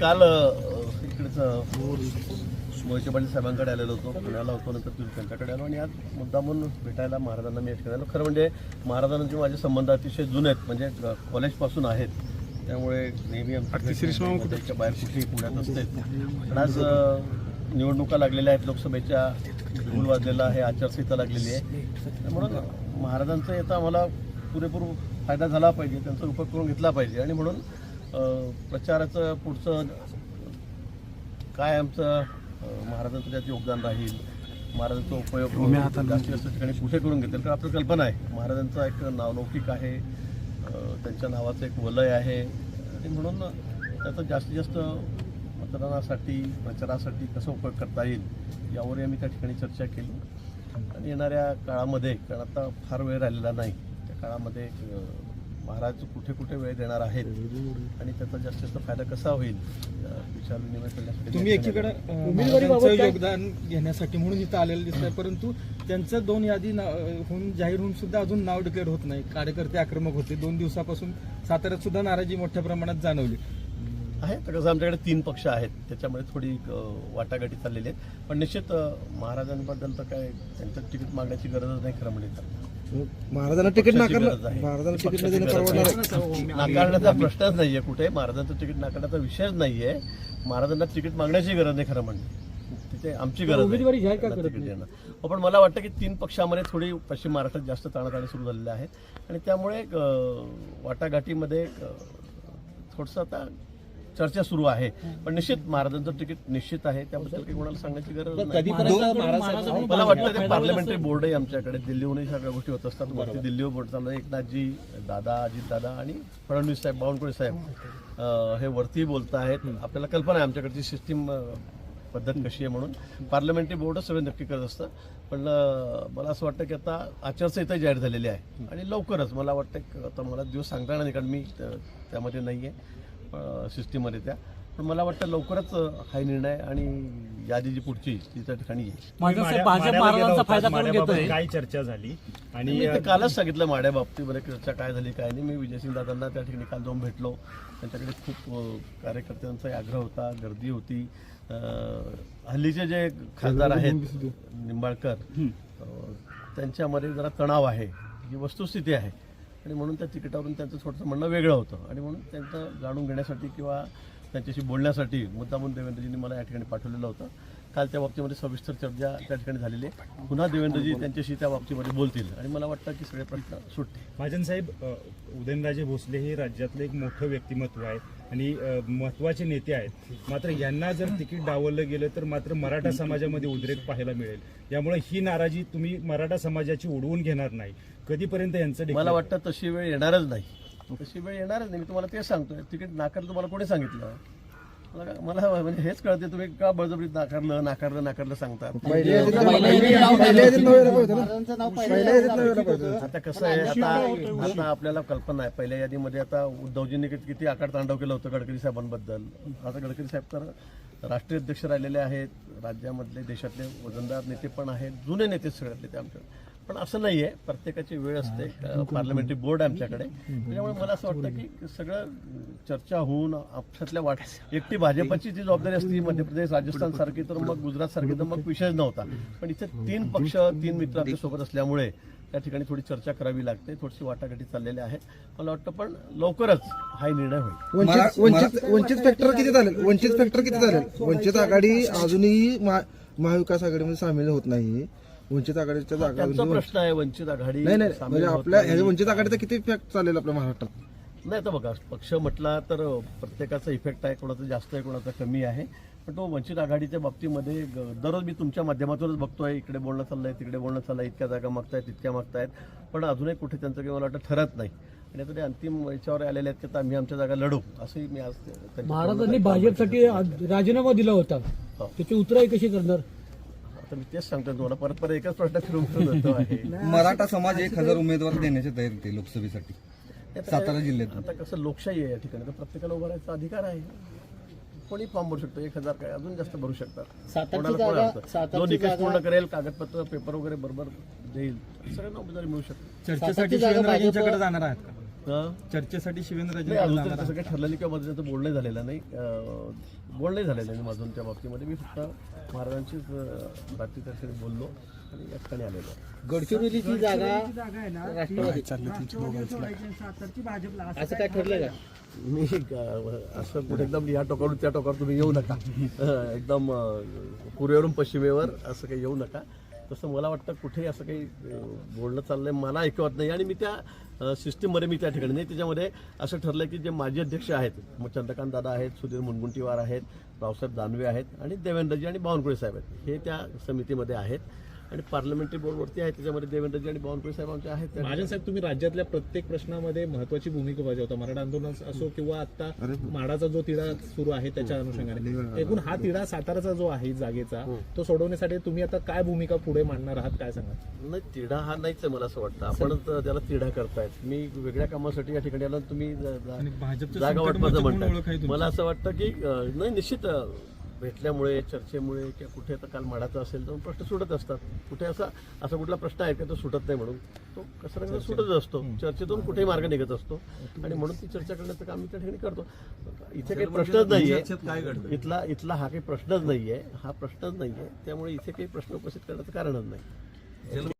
काल इकडेच मोहिते पाटील साहेबांकडे आलेलो होतो. पुण्याला होतो नंतर तिथे त्यांच्याकडे आलो. आणि आज मुद्दामून भेटायला महाराजांना मी ठिकाणी आलो खरं म्हणजे महाराजांचे माझे संबंध अतिशय जुने आहेत. म्हणजे कॉलेजपासून आहेत. त्यामुळे नेहमी आमच्या बाहेर कुठेही पुण्यात असते. पण आज निवडणुका लागलेल्या आहेत. लोकसभेच्या गुल वाजलेला आहे. आचारसंहिता लागलेली आहे. म्हणून महाराजांचा याचा आम्हाला पुरेपूर फायदा झाला पाहिजे. त्यांचा उपयोग करून घेतला पाहिजे. आणि म्हणून प्रचाराचं पुढचं काय आमचं महाराजांचं त्यात योगदान राहील महाराजांचा उपयोग जास्तीत जास्त ठिकाणी कुठे करून घेतील कारण आपल्याला कल्पना आहे. महाराजांचा एक नावलौकिक आहे त्यांच्या नावाचं एक वलय आहे. आणि म्हणून त्याचा जास्तीत जास्त मतदानासाठी प्रचारासाठी कसा उपयोग करता येईल यावरही आम्ही त्या ठिकाणी चर्चा केली. आणि येणाऱ्या काळामध्ये कारण आता फार वेळ राहिलेला नाही त्या काळामध्ये महाराज कुठे कुठे वेळ देणार आहेत आणि त्याचा जास्तीत जास्त फायदा कसा होईल? विचार विनिमय करण्यासाठी तुम्ही एकीकडे महाराजांचं योगदान घेण्यासाठी म्हणून इथं आलेलं दिसतंय परंतु त्यांचं दोन यादी ना- होऊन जाहीर होऊन सुद्धा अजून नाव डिक्लेअर होत नाही. कार्यकर्ते आक्रमक होते. दोन दिवसापासून साताऱ्यात सुद्धा नाराजी मोठ्या प्रमाणात जाणवली. आहे तर कसं आमच्याकडे तीन पक्ष आहेत. त्याच्यामध्ये थोडी वाटाघाटी चाललेली आहे पण निश्चित महाराजांबद्दल तर काय त्यांचं तिकीट मागण्याची गरजच नाही खरं म्हणजे. महाराजांना तिकीट पक्षाची नाकार गरज आहे. महाराजांना तिकीट न देणं परवडणार आहे. नाकारण्याचा प्रश्नच नाहीये कुठे महाराजांचं तिकीट नाकारण्याचा विषयच नाहीये महाराजांना तिकीट मागण्याची गरज नाही खरं म्हणजे तिथे आमची गरज आहे. उमेदवारी जाहीर का त्यांना करत तिकीट नाही? देणं. पण मला वाटतं की तीन पक्षामध्ये थोडी पश्चिम महाराष्ट्रात जास्त ताणाताणी सुरू झालेल्या आहेत आणि त्यामुळे अं, वाटाघाटीमध्ये थोडंसं आता चर्चा सुरू आहे. पण निश्चित महाराजांचं तिकीट निश्चित आहे. त्याबद्दल काही कोणाला सांगण्याची गरज नाही. मला वाटतं ते पार्लमेंटरी बोर्डही आमच्याकडे. दिल्लीहूनही सगळ्या गोष्टी होत असतात. वरती दिल्लीवर बोर्ड चाललं एकनाथजी दादा अजित दादा आणि फडणवीस साहेब बावनकुळे साहेब हे. वरती बोलत आहेत. आपल्याला कल्पना आहे आमच्याकडची सिस्टीम पद्धत कशी आहे म्हणून. पार्लमेंटरी बोर्डच सगळं नक्की करत असतं पण मला असं वाटतं की आता आचारसंहिता जाहीर झालेली आहे. आणि लवकरच मला वाटतं आता मला दिवस सांगता येणार नाही कारण मी त्या- त्यामध्ये नाही आहे सिस्टीममध्ये त्या. पण मला वाटतं लवकरच हा निर्णय आणि यादी जी पुढची ती त्या ठिकाणी येईल. काय चर्चा झाली? आणि कालच सांगितलं माड्या बाबतीमध्ये चर्चा काय झाली काय नाही. मी विजयसिंग दादांना त्या ठिकाणी काल जाऊन भेटलो. त्यांच्याकडे खूप कार्यकर्त्यांचा आग्रह होता गर्दी होती. हल्लीचे जे खासदार आहेत निंबाळकर त्यांच्यामध्ये जरा तणाव आहे. ही वस्तुस्थिती आहे. आणि म्हणून त्या तिकिटावरून त्यांचं थोडंसं म्हणणं वेगळं होतं. आणि म्हणून त्यांचं जाणून घेण्यासाठी किंवा त्यांच्याशी बोलण्यासाठी मुद्दामून देवेंद्रजींनी मला या ठिकाणी पाठवलेलं होतं. काल त्या बाबतीमध्ये सविस्तर चर्चा त्या ठिकाणी झालेली आहे. पुन्हा देवेंद्रजी त्यांच्याशी त्या बाबतीमध्ये बोलतील. आणि मला वाटतं की सगळे प्रश्न सुटतील. महाजन साहेब उदयनराजे भोसले हे राज्यातलं एक मोठं व्यक्तिमत्व आहे. आणि अ, महत्त्वाचे नेते आहेत. मात्र यांना जर तिकीट डावललं गेलं तर मात्र मराठा समाजामध्ये उद्रेक पाहायला मिळेल. यामुळे ही नाराजी तुम्ही मराठा समाजाची उडवून घेणार नाही. कधीपर्यंत यांचं मला वाटतं तशी वेळ येणारच नाही. तशी वेळ येणारच नाही. मी तुम्हाला तेच सांगतोय. तिकीट नाकारलं तुम्हाला कोणी सांगितलं? मला म्हणजे हेच कळते तुम्ही का बळजबरीत नाकारलं नाकारलं नाकारलं सांगतात आता कसं आहे आता आता आपल्याला कल्पना आहे पहिल्या यादीमध्ये आता उद्धवजींनी किती किती आकार तांडव केलं होतं गडकरी साहेबांबद्दल. आता गडकरी साहेब तर राष्ट्रीय अध्यक्ष राहिलेले आहेत राज्यामधले देशातले वजनदार नेते पण आहेत जुने नेते सगळ्यातले ते आमच्या पण असं नाही आहे प्रत्येकाची वेळ असते. पार्लमेंटरी बोर्ड आहे आमच्याकडे. त्याच्यामुळे मला असं वाटतं की सगळं चर्चा होऊन आपल्यातल्या वाट एकटी भाजपची जी जबाबदारी असती मध्य प्रदेश राजस्थान सारखी तर मग गुजरात सारखी तर मग विषयच नव्हता. पण इथे तीन पक्ष तीन मित्र आपल्यासोबत असल्यामुळे त्या ठिकाणी थोडी चर्चा करावी लागते. थोडीशी वाटाघाटी चाललेल्या आहेत मला वाटतं पण लवकरच हा निर्णय होईल. वंचित वंचित वंचित फॅक्टर किती झाले वंचित फॅक्टर किती झाले वंचित आघाडी अजूनही महा- महाविकास आघाडीमध्ये सामील होत नाही. वंचित आघाडीच्या जागा त्यांचा प्रश्न आहे वंचित आघाडी नाही नाही सामील म्हणजे होत आपल्या नाही. ह्या वंचित आघाडीचा किती फॅक्ट चालेल आपल्या महाराष्ट्रात? नाही तर बघा पक्ष म्हटला तर प्रत्येकाचा इफेक्ट आहे कोणाचा जास्त आहे कोणाचा कमी आहे. पण तो वंचित आघाडीच्या बाबतीमध्ये ग- दररोज मी तुमच्या माध्यमातूनच बघतोय इकडे बोलणं चाललंय तिकडे बोलणं चाललंय इतक्या जागा मागतायत तितक्या मागतायत. पण अजूनही कुठे त्यांचं काही मला वाटतं ठरत नाही. आणि आता ते अंतिम याच्यावर आलेले आहेत की आता आम्ही आमच्या जागा लढू असंही मी आज त्यांच्या महाराजांनी भाजपसाठी राजीनामा दिला होता. हो. त्याची उतराई कशी करणार? आता मी तेच सांगतो तुम्हाला. परत परत एकच प्रश्न फिरून फिरून येतो आहे. मराठा समाज एक हजार उमेदवार देण्याची तयारी होते लोकसभेसाठी. सातारा जिल्ह्यातून. आता कसं लोकशाही आहे या ठिकाणी तर प्रत्येकाला उभा राहायचा अधिकार आहे. कोणी फॉर्म भरू शकतो? एक हजार काय? अजून जास्त भरू शकतात. कोणाला कोण. जो निकष पूर्ण करेल कागदपत्र पेपर वगैरे बरोबर देईल. सगळ्यांना उमेदवारी मिळू शकते. चर्चेसाठी जाणार आहात का? चर्चेसाठी शिवेंद्रराजे तरी तसं काही ठरलं नाही किंवा माझं त्याचं बोलणं झालेलं नाही. अं, बोलणंही झालेलं नाही माझून त्या बाबतीमध्ये. मी फक्त महाराजांचीच रात्री त्या ठिकाणी बोललो आणि या ठिकाणी आलेलो. गडचिरोलीची जागा असं काय ठरलं का? मी असं कुठे एकदम या टोकावरून त्या टोकावर तुम्ही येऊ नका. एकदम पूर्वेवरून पश्चिमेवर असं काही येऊ नका. तसं मला वाटतं कुठेही असं काही बोलणं चाललंय मला ऐकवत नाही. आणि मी त्या सिस्टीममध्ये मी त्या ठिकाणी नाही. त्याच्यामध्ये असं ठरलं की जे माजी अध्यक्ष आहेत मग चंद्रकांत दादा आहेत सुधीर मुनगुंटीवार आहेत रावसाहेब दानवे आहेत आणि देवेंद्रजी आणि बावनकुळे साहेब आहेत. हे त्या समितीमध्ये आहेत. आणि पार्लमेंटरी बोर्डवरती आहे. त्याच्यामध्ये देवेंद्रजी आणि बावनकुळे साहेब आमचे आहेत. त्या महाजन साहेब तुम्ही राज्यातल्या प्रत्येक प्रश्नामध्ये महत्वाची भूमिका बजावता. मराठा आंदोलन असो किंवा आता माडाचा जो तिढा सुरू आहे त्याच्या अनुषंगाने. एकूण हा तिढा साताराचा जो आहे जागेचा तो सोडवण्यासाठी तुम्ही आता काय भूमिका पुढे मांडणार आहात? काय सांगा नाही तिढा हा नाहीच आहे मला असं वाटतं. आपणच त्याला तिढा करतायत. मी वेगळ्या कामासाठी या ठिकाणी आलो तुम्ही जागा वाटपाचं म्हणताय. तुमची. मला असं वाटतं की नाही निश्चित भेटल्यामुळे चर्चेमुळे किंवा कुठे आता काल माडाचा असेल तर प्रश्न सुटत असतात. कुठे असा असा कुठला प्रश्न आहे का तो सुटत नाही म्हणून. तो कसा सुटत असतो. चर्चेतून कुठेही मार्ग निघत असतो? आणि म्हणून ती चर्चा करण्याचं काम मी त्या ठिकाणी करतो. इथे काही प्रश्नच नाहीये. इथला इथला हा काही प्रश्नच नाहीये. हा प्रश्नच नाहीये. त्यामुळे इथे काही प्रश्न उपस्थित करण्याचं कारणच नाही.